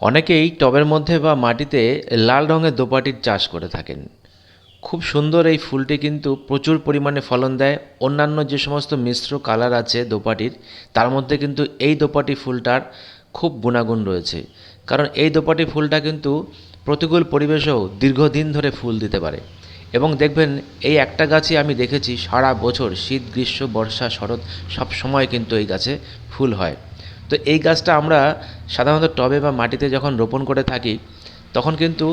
অনেকেই টবের মধ্যে বা মাটিতে লাল রঙের দোপাটির চাষ করে থাকেন। খুব সুন্দর এই ফুলটি কিন্তু প্রচুর পরিমাণে ফলন দেয়। অন্যান্য যে সমস্ত মিশ্র কালার আছে দোপাটির, তার মধ্যে কিন্তু এই দোপাটি ফুলটার খুব গুণাগুণ রয়েছে। কারণ এই দোপাটি ফুলটা কিন্তু প্রতিকূল পরিবেশেও দীর্ঘদিন ধরে ফুল দিতে পারে। এবং দেখবেন, এই একটা গাছই আমি দেখেছি সারা বছর শীত, গ্রীষ্ম, বর্ষা, শরৎ সব সময় কিন্তু এই গাছে ফুল হয়। তো এই গাছটা আমরা সাধারণত টবে বা মাটিতে যখন রোপণ করে থাকি, তখন কিন্তু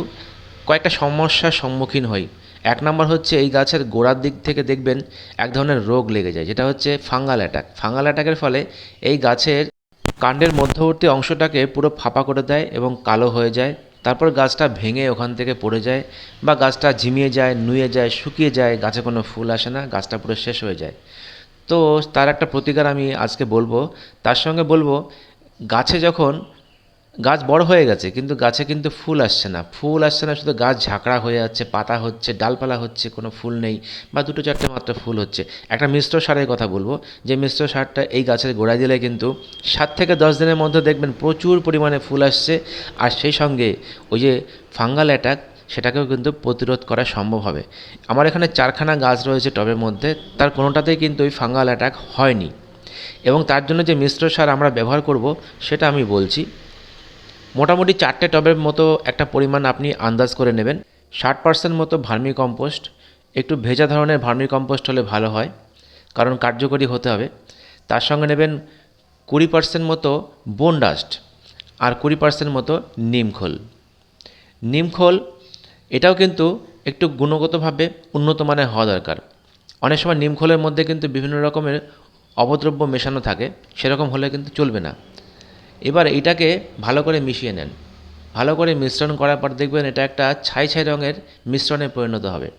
কয়েকটা সমস্যার সম্মুখীন হই। এক নম্বর হচ্ছে এই গাছের গোড়ার দিক থেকে দেখবেন এক ধরনের রোগ লেগে যায়, যেটা হচ্ছে ফাঙ্গাল অ্যাটাক। ফাঙ্গাল অ্যাটাকের ফলে এই গাছের কাণ্ডের মধ্যবর্তী অংশটাকে পুরো ফাঁপা করে দেয় এবং কালো হয়ে যায়। তারপর গাছটা ভেঙে ওখান থেকে পড়ে যায় বা গাছটা ঝিমিয়ে যায়, নুয়ে যায়, শুকিয়ে যায়, গাছে কোনো ফুল আসে না, গাছটা পুরো শেষ হয়ে যায়। তো তার একটা প্রতিকার আমি আজকে বলব। তার সঙ্গে বলব, গাছে যখন গাছ বড় হয়ে গেছে, কিন্তু গাছে কিন্তু ফুল আসছে না। ফুল আসছে না, শুধু গাছ ঝাঁকড়া হয়ে যাচ্ছে, পাতা হচ্ছে, ডালপালা হচ্ছে, কোনো ফুল নেই বা দুটো চারটে মাত্র ফুল হচ্ছে। একটা মিশ্র সারের কথা বলব, যে মিশ্র সারটা এই গাছের গোড়ায় দিলে কিন্তু সাত থেকে দশ দিনের মধ্যে দেখবেন প্রচুর পরিমাণে ফুল আসছে। আর সেই সঙ্গে ওই যে ফাঙ্গাল অ্যাটাক সেটাকেও কিন্তু প্রতিরোধ করা সম্ভব হবে। আমার এখানে চারখানা গাছ রয়েছে টবের মধ্যে, তার কোনোটাতেই কিন্তু ওই ফাঙ্গাল অ্যাটাক হয়নি। এবং তার জন্য যে মিশ্র সার আমরা ব্যবহার করব, সেটা আমি বলছি। মোটামুটি চারটে টবের মতো একটা পরিমাণ আপনি আন্দাজ করে নেবেন। ষাট পার্সেন্ট মতো ভার্মি কম্পোস্ট একটু ভেজা ধরনের ভার্মি কম্পোস্ট হলে ভালো হয়, কারণ কার্যকরী হতে হবে। তার সঙ্গে নেবেন কুড়ি পার্সেন্ট মতো বোন ডাস্ট আর কুড়ি পার্সেন্ট মতো নিমখোল নিমখোল এটাও কিন্তু একটু গুণগতভাবে উন্নত মানের হওয়া দরকার। অনেক সময় নিমখোলের মধ্যে কিন্তু বিভিন্ন রকমের অপদ্রব্য মেশানো থাকে, সেরকম হলে কিন্তু চলবে না। এবার এটাকে ভালো করে মিশিয়ে নেন। ভালো করে মিশ্রণ করার পর দেখবেন এটা একটা ছাই ছাই রঙের মিশ্রণে পরিণত হবে।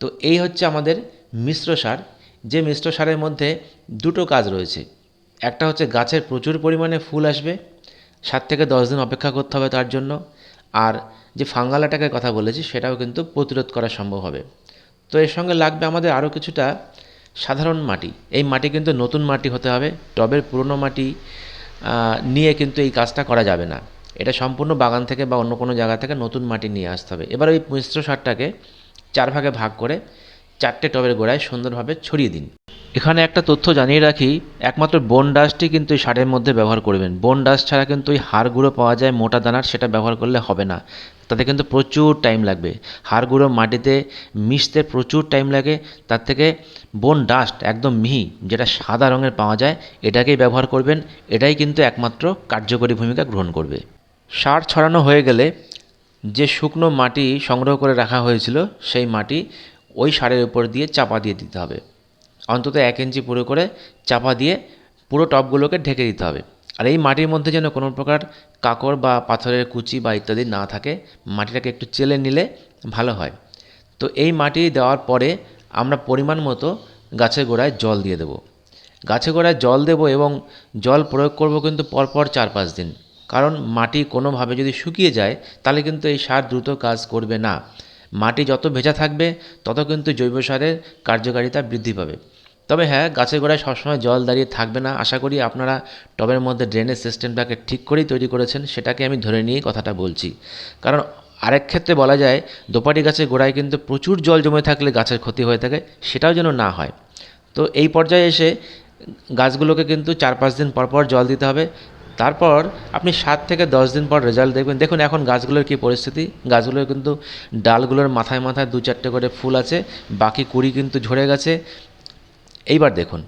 তো এই হচ্ছে আমাদের মিশ্র সার। যে মিশ্র সারের মধ্যে দুটো কাজ রয়েছে। একটা হচ্ছে গাছের প্রচুর পরিমাণে ফুল আসবে, সাত থেকে দশ দিন অপেক্ষা করতে হবে তার জন্য। আর যে ফাঙ্গাল অ্যাটাকের কথা বলেছি, সেটাও কিন্তু প্রতিরোধ করা সম্ভব হবে। তো এর সঙ্গে লাগবে আমাদের আরও কিছুটা সাধারণ মাটি। এই মাটি কিন্তু নতুন মাটি হতে হবে। টবের পুরনো মাটি নিয়ে কিন্তু এই কাজটা করা যাবে না। এটা সম্পূর্ণ বাগান থেকে বা অন্য কোনো জায়গা থেকে নতুন মাটি নিয়ে আসতে হবে। এবার ওই মিশ্র সারটাকে চার ভাগে ভাগ করে চারটে টবের গোড়ায় সুন্দরভাবে ছড়িয়ে দিন। এখানে একটা তথ্য জানিয়ে রাখি, একমাত্র বোন ডাস্টই কিন্তু এই সারের মধ্যে ব্যবহার করবেন। বোন ডাস্ট ছাড়া কিন্তু ওই হাড় গুঁড়ো পাওয়া যায়, মোটা দানার সেটা ব্যবহার করলে হবে না। তাতে কিন্তু প্রচুর টাইম লাগবে। হাড় গুঁড়ো মাটিতে মিশতে প্রচুর টাইম লাগে, তার থেকে বোন ডাস্ট একদম মিহি, যেটা সাদা রঙের পাওয়া যায়, এটাকেই ব্যবহার করবেন। এটাই কিন্তু একমাত্র কার্যকরী ভূমিকা গ্রহণ করবে। সার ছড়ানো হয়ে গেলে যে শুকনো মাটি সংগ্রহ করে রাখা হয়েছিল, সেই মাটি ওই সারের উপর দিয়ে চাপা দিয়ে দিতে হবে। অন্তত এক ইঞ্চি পুরো করে চাপা দিয়ে পুরো টবগুলোকে ঢেকে দিতে হবে। আর এই মাটির মধ্যে যেন কোনো প্রকার কাকড় বা পাথরের কুচি বা ইত্যাদি না থাকে, মাটিটাকে একটু চেলে নিলে ভালো হয়। তো এই মাটি দেওয়ার পরে আমরা পরিমাণ মতো গাছের গোড়ায় জল দিয়ে দেবো। গাছের গোড়ায় জল দেবো এবং জল প্রয়োগ করব কিন্তু পরপর চার পাঁচ দিন। কারণ মাটি কোনোভাবে যদি শুকিয়ে যায়, তাহলে কিন্তু এই সার দ্রুত কাজ করবে না। মাটি যত ভেজা থাকবে, তত কিন্তু জৈব সারের কার্যকারিতা বৃদ্ধি পাবে। তবে হ্যাঁ গাছের গোড়ায় সবসময় জল দাঁড়িয়ে থাকবে না। আশা করি আপনারা টবের মধ্যে ড্রেনেজ সিস্টেমটাকে ঠিক করেই তৈরি করেছেন, সেটাকে আমি ধরে নিয়েই কথাটা বলছি। কারণ আরেক ক্ষেত্রে বলা যায়, দোপাটি গাছের গোড়ায় কিন্তু প্রচুর জল জমে থাকলে গাছের ক্ষতি হয়ে থাকে, সেটাও যেন না হয়। তো এই পর্যায়ে এসে গাছগুলোকে কিন্তু চার পাঁচ দিন পর পর জল দিতে হবে। তারপর আপনি সাত থেকে দশ দিন পর রেজাল্ট দেখবেন। দেখুন এখন গাছগুলোর কী পরিস্থিতি। গাছগুলোর কিন্তু ডালগুলোর মাথায় মাথায় দু চারটে করে ফুল আছে, বাকি কুড়ি কিন্তু ঝরে গেছে। এইবার দেখুন,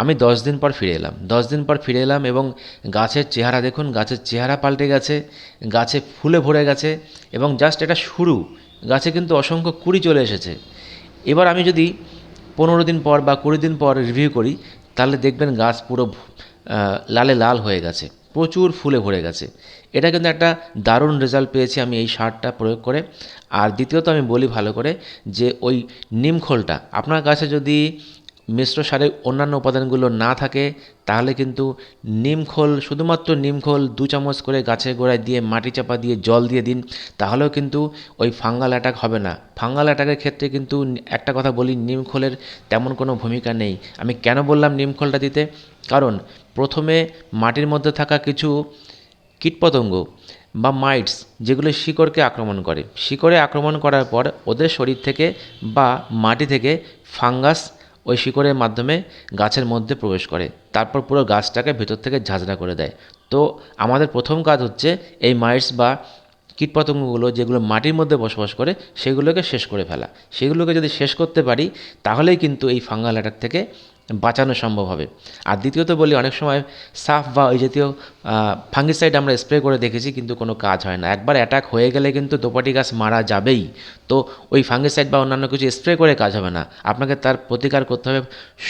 আমি দশ দিন পর ফিরে এলাম। দশ দিন পর ফিরে এলাম এবং গাছের চেহারা দেখুন, গাছের চেহারা পাল্টে গেছে, গাছে ফুলে ভরে গেছে এবং জাস্ট এটা শুরু, গাছে কিন্তু অসংখ্য কুড়ি চলে এসেছে। এবার আমি যদি পনেরো দিন পর বা কুড়ি দিন পর রিভিউ করি, তাহলে দেখবেন গাছ পুরো লালে লাল হয়ে গেছে, প্রচুর ফুলে ভরে গেছে। এটা কিন্তু একটা দারুণ রেজাল্ট পেয়েছি আমি এই সারটা প্রয়োগ করে। আর দ্বিতীয়ত আমি বলি ভালো করে যে ওই নিমখোলটা, আপনার কাছে যদি মিশ্র সারের অন্যান্য উপাদানগুলো না থাকে, তাহলে কিন্তু নিমখোল শুধুমাত্র নিমখোল দু চামচ করে গাছের গোড়ায় দিয়ে, মাটি চাপা দিয়ে, জল দিয়ে দিন, তাহলেও কিন্তু ওই ফাঙ্গাল অ্যাটাক হবে না। ফাঙ্গাল অ্যাটাকের ক্ষেত্রে কিন্তু একটা কথা বলি নিমখোলের তেমন কোনো ভূমিকা নেই। আমি কেন বললাম নিমখোলটা দিতে? কারণ প্রথমে মাটির মধ্যে থাকা কিছু কীটপতঙ্গ বা মাইটস, যেগুলো শিকড়কে আক্রমণ করে। শিকড়ে আক্রমণ করার পর ওদের শরীর থেকে বা মাটি থেকে ফাঙ্গাস ওই শিকড়ের মাধ্যমে গাছের মধ্যে প্রবেশ করে। তারপর পুরো গাছটাকে ভেতর থেকে ঝাঁঝরা করে দেয়। তো আমাদের প্রথম কাজ হচ্ছে এই মাইটস বা কীটপতঙ্গগুলো যেগুলো মাটির মধ্যে বসবাস করে, সেগুলোকে শেষ করে ফেলা। সেগুলোকে যদি শেষ করতে পারি, তাহলেই কিন্তু এই ফাঙ্গাল অ্যাটাক থেকে বাঁচানো সম্ভব হবে। আর দ্বিতীয়ত বলি, অনেক সময় সাফ বা ওই জাতীয় ফাঙ্গিসাইড আমরা স্প্রে করে দেখেছি, কিন্তু কোনো কাজ হয় না। একবার অ্যাটাক হয়ে গেলে কিন্তু দোপাটি গাছ মারা যাবেই। তো ওই ফাঙ্গিসাইড বা অন্যান্য কিছু স্প্রে করে কাজ হবে না। আপনাকে তার প্রতিকার করতে হবে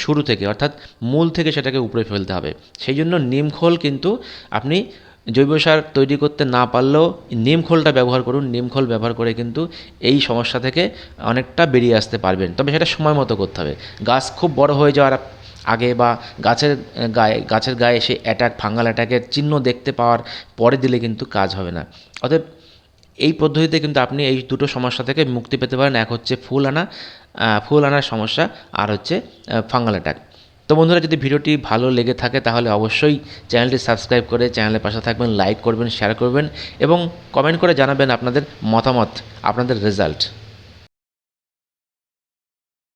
শুরু থেকে, অর্থাৎ মূল থেকে সেটাকে উপরে ফেলতে হবে। সেই জন্য নিমখোল কিন্তু আপনি জৈব সার তৈরি করতে না পারলেও নিম খোলটা ব্যবহার করুন, নিম খোল ব্যবহার করে কিন্তু এই সমস্যা থেকে অনেকটা বেরিয়ে আসতে পারবেন। তবে সেটা সময় মতো করতে হবে। গাছ খুব বড় হয়ে যাওয়ার আগে বা গাছের গায়ে গাছের গায়ে সেই অ্যাটাক ফাঙ্গাল অ্যাটাকের চিহ্ন দেখতে পাওয়ার পরে দিলে কিন্তু কাজ হবে না। অতএব এই পদ্ধতিতে কিন্তু আপনি এই দুটো সমস্যা থেকে মুক্তি পেতে পারেন। এক হচ্ছে ফুল আনা ফুল আনার সমস্যা, আর হচ্ছে ফাঙ্গাল অ্যাটাক তো বন্ধুরা, যদি ভিডিওটি ভালো লেগে থাকে, তাহলে অবশ্যই চ্যানেলটি সাবস্ক্রাইব করে চ্যানেলের পাশে থাকবেন, লাইক করবেন শেয়ার করবেন এবং কমেন্ট করে জানাবেন আপনাদের মতামত, আপনাদের রেজাল্ট